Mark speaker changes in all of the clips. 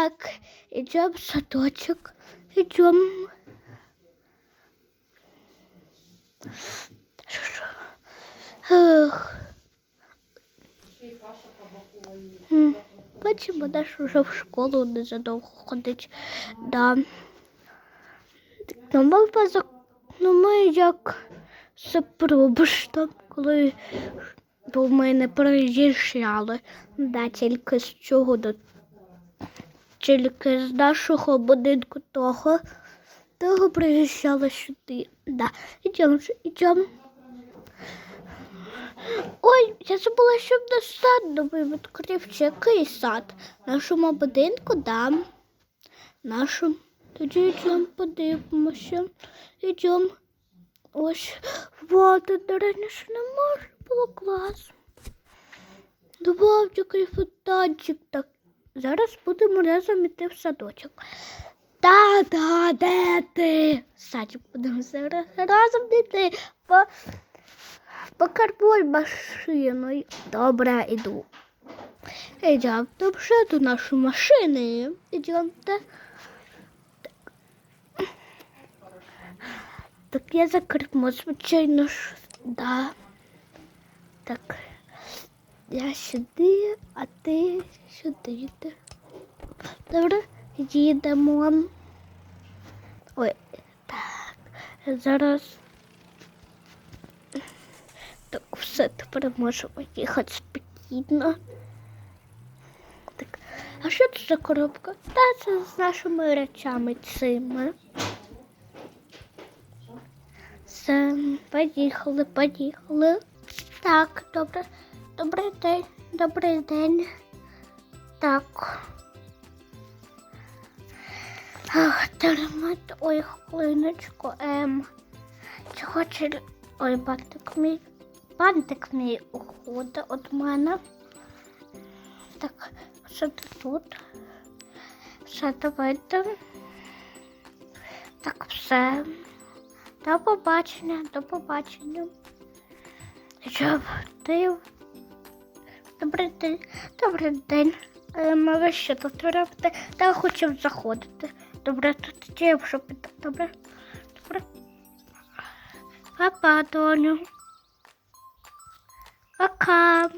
Speaker 1: Так, идем в садочек. Идем. Бачимо, наш уже в школу незадовго ходить. Да. Ну, ми, ну, ми як запробиш там, коли бо ми не приїжджали. Да, тільки з цього до тільки з нашого будинку того. Того приїжджали сюди. Да. Ідемо, ідемо. Ой, я забула, щоб наш сад новий відкрився. Який сад? Нашому будинку, да. Нашому. Тоді йдемо, подивимося. Йдемо. Ось. Вау, тут раніше не може було клас. Вау, який фонтанчик. Так, зараз будемо разом іти в садочок. Та, та, де ти? Садик будемо зараз разом йти. По, по карболь машиною. Добре, іду. Йдемо вже до нашої машини. Йдемте. Так я за кермо, звичайно да. Так. Я сюди, а ти сюди. Добре, їдемо. Ой, так. Зараз. Так, все, тепер можемо їхати спокійно. Так, а що це за коробка? Та це з нашими речами цими. Все, поїхали, поїхали. Так, добре. Добрий день, добрий день. Так. Ах, термит, ой, хвилиночку, ем. Чи... Ой, бантик мій. Бантик мій уходить від мене. Так, що ти тут? Все, давайте. Так, все. До побачення, до побачення. Щоб ти. Добрий день, добрий день. Е, Ми ви що тут робите? Та хочу заходити. Добре, тут я вже піду. Добре. Добре. Папа, доню. Пока.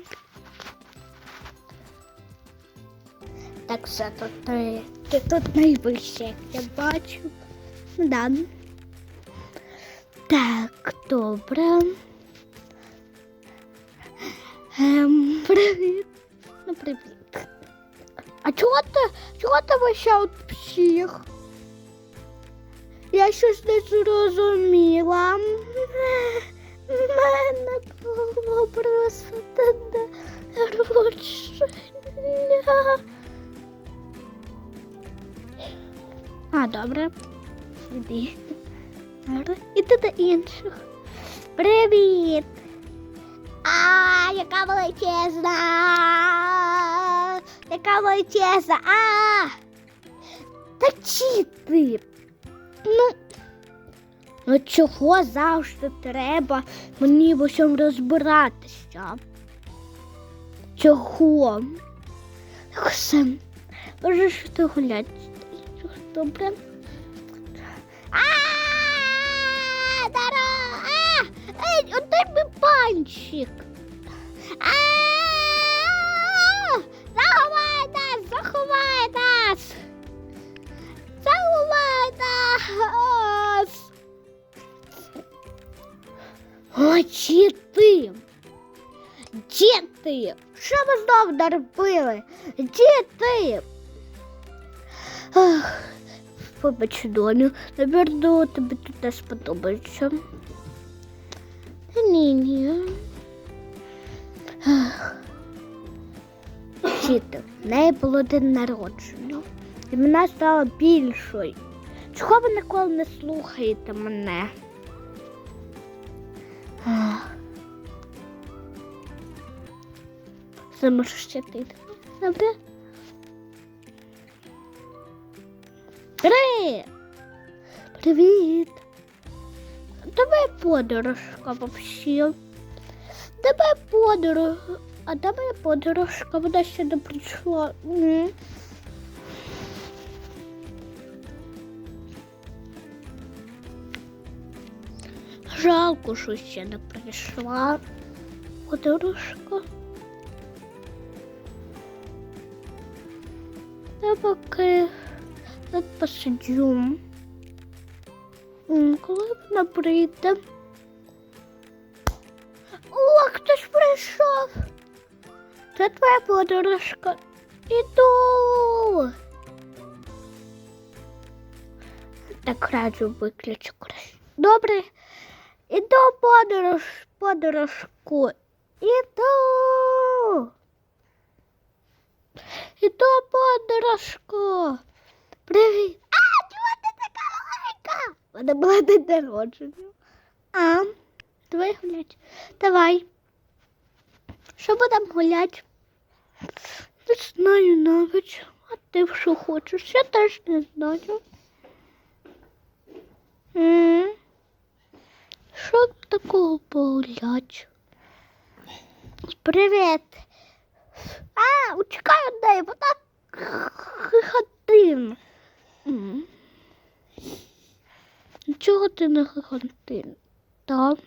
Speaker 1: Так, все тут ти. Ти тут найвище, як я бачу. Да. Так, добре. Ем, привіт. Ну, привіт. А чого ти, чого ти вищав всіх? Я щось не зрозуміла. Мене було просто день. А, добре. Іди. Іди до інших. Привіт! А, яка величезна! Яка величезна! А! Та чи ти? Ну, ну чого завжди треба мені в усьому розбиратися? Чого? Все, можеш ти гуляти. Добре? А! Дара! А! Ей, отдай мій А! Заховай нас, заховай нас. Заховай нас. О, чи ти? Де ти? Що ви знов наробили? Де ти? Ах, Вибач, доню, напевно, тобі тут не сподобається. Ні, ні. Діти, в неї було день народження. І мене стало більшою. Чого ви ніколи не слухаєте мене? Ах. Все можеш ще ти. Добре? Привіт! Привіт! Давай подорожка вообще. Давай подорож. А давай подорожка, вона ще не прийшла. Жалко, що ще не прийшла. Подорожка. Давай поки посидимо. Коли вона прийде. О, хтось прийшов. Це твоя подружка. Іду. Так радіо виключу краще. Добре. Іду подорож, подорожку. Іду. Іду подорожку. Привіт. У була день народження. А, давай гулять. Давай. Що будемо гулять? Не знаю навіть. А ти що хочеш? Я теж не знаю. Що такого погулять? Привіт. А, учекай одне, вона хихотин. М. Чого ти не хихотин? Так.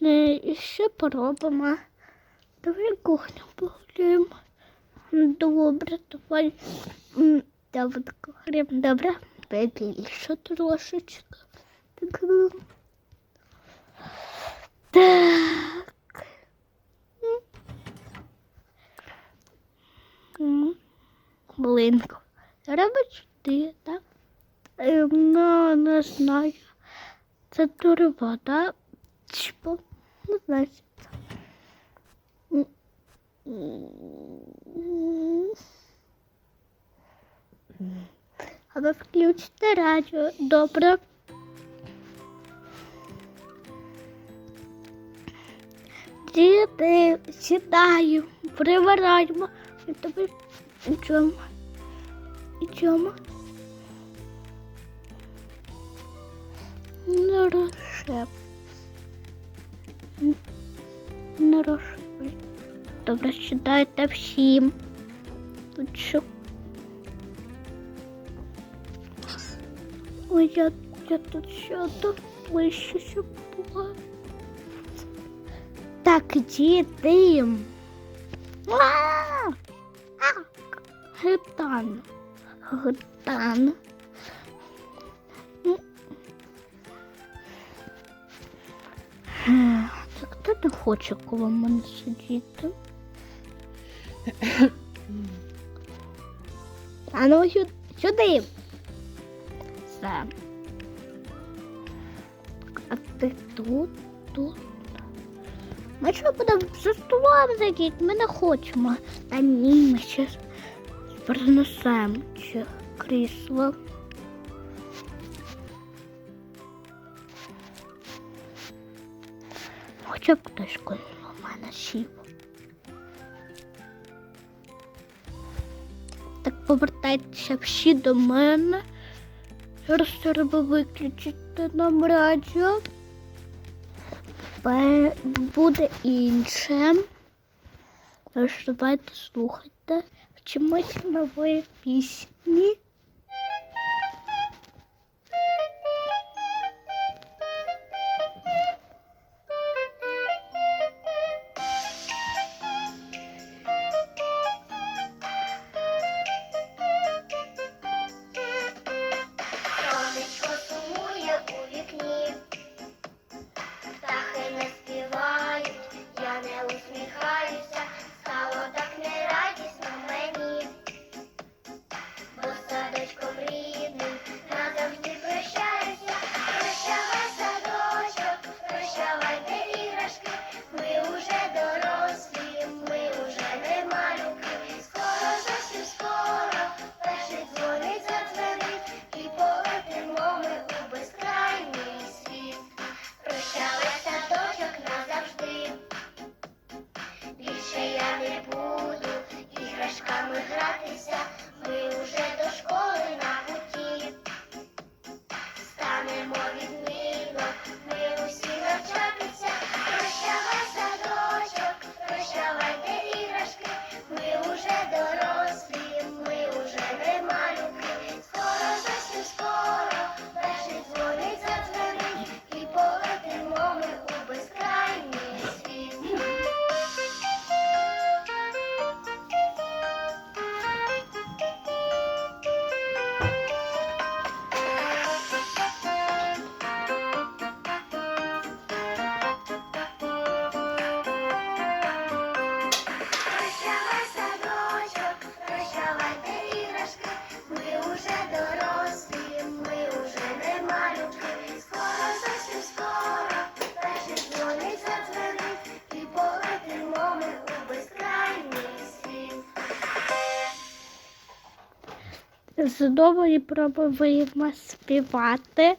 Speaker 1: Не, і ще поробимо. Давай кухню погуляємо. Добре, давай. М, Добре, хреб, добре. Побільше трошечки. Так. ну. Так. М. М. Блинку. Робиш ти, так? Ем, Ну, не знаю. Це турба, так? Чпо. Не знаю. А ви радіо. Добре. Діти, сідаю, привараємо. І тобі ідемо. Ідемо. Не розшеп. Не розшеп. Добре, сідайте всім. Тут що? Ой, я, я тут сяду ближче, щоб була. Так, діти. А! А! Гитан. Гитан. Так хто не хоче коло мене сидіти? А ну сю- сюди. Все. А ти тут, тут. Ми що будемо за столом сидіти? Ми не хочемо. Та ні, ми ще перенесемо чи крісло. Хоча б хтось коло мене сів. Так повертайтеся всі до мене. Зараз треба виключити нам радіо. Буде інше. Тож давайте слухайте. Вчимось нової пісні. Знову і пробуємо співати.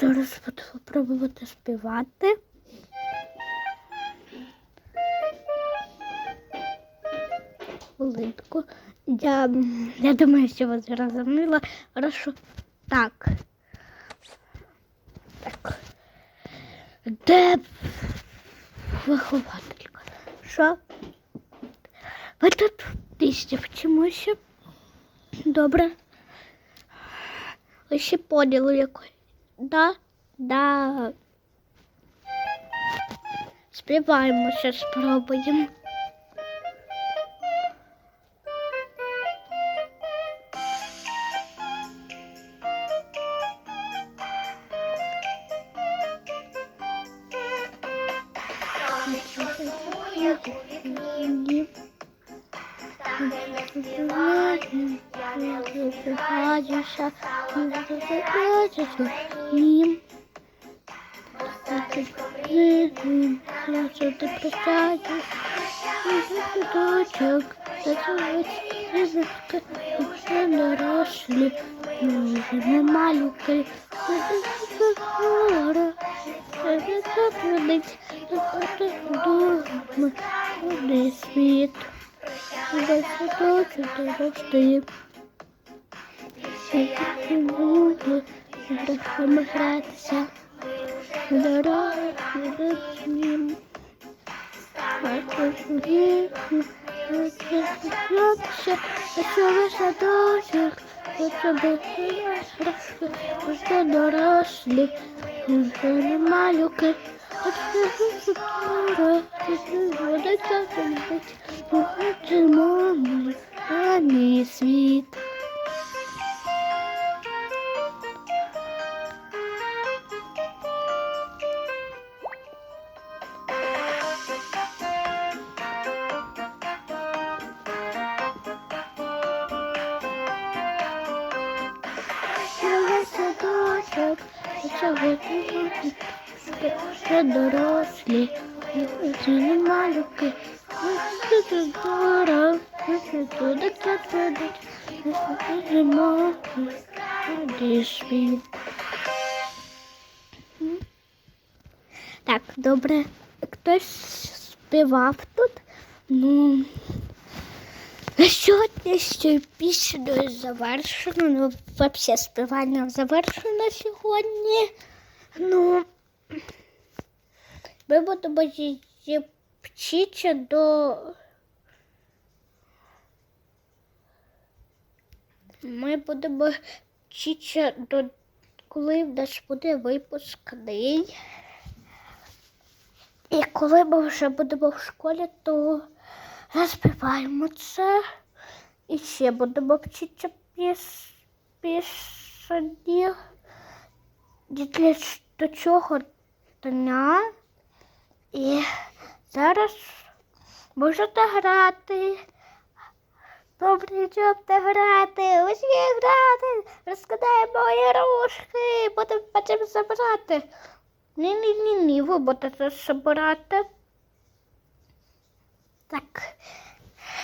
Speaker 1: Зараз буду пробувати співати. Хвилинку. Я, я думаю, що ви зрозуміли. Хорошо. Так. Так. Де вихователька? Що? Ви тут тисячі вчимося. Добре. Ще поділу якої? Да? Да. Співаємо, сейчас спробуємо.
Speaker 2: Мріє,
Speaker 1: Я що ти прощаю. Дочок, рибка, вже дорослі, ми малюки, гора, Куди світ, де садочок дорости. Всі люди, будемо гратися, дорослі, садочок, вже дорослі, вже не малюки. Мій світ. Вже дорослі, вже не малюки. Це дора, це туди ходить, це зима, де світ. Так, добре. Хтось співав тут. Ну, на сьогоднішньою піснею завершено. Ну, взагалі співання завершено сьогодні. Ну, ми будемо її вчитися до. Ми будемо вчитися до коли в нас буде випускний. І коли ми вже будемо в школі, то розпіваємо це. І ще будемо вчитися піс... пісні. Для до чого дня. І зараз можете грати. Добре, чобте грати, усі грати, розкидаємо ігрушки, будемо потім забирати. Ні-ні-ні, ви будете забирати. Так.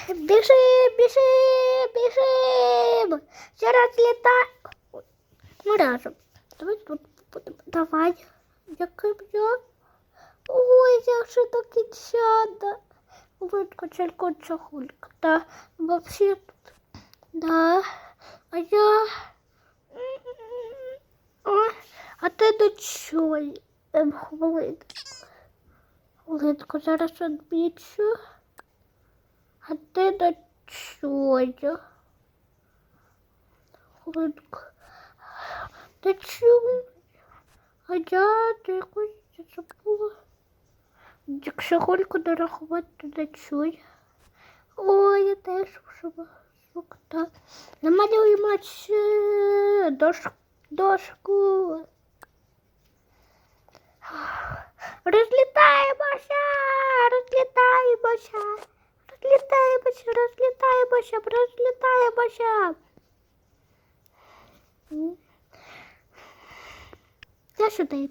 Speaker 1: Біжи, біжи, біжи. Зараз літай. Ми разом. Давай тут. Давай. Яким я? Ой, як же до кінчата. Витко, челько, чахулька. Да, вообще тут. Да. А я... А ти до чого? Ем, хвилинку. Хвилинку, зараз відбічу. А ти до чого? Хвилинку. До чого? А я до якось забула. Якщо хольку дорахувати, то до чого? Ой, я теж вже так. Намалюємо дош, дошку. Розлітаємося, розлітаємося, розлітаємося, розлітаємося, розлітаємося. М. Я сюди.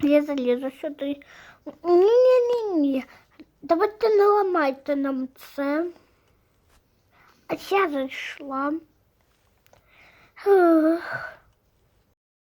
Speaker 1: Я залізу сюди. Ні-ні-ні. Давайте не ламайте нам це. А я зайшла. Ух.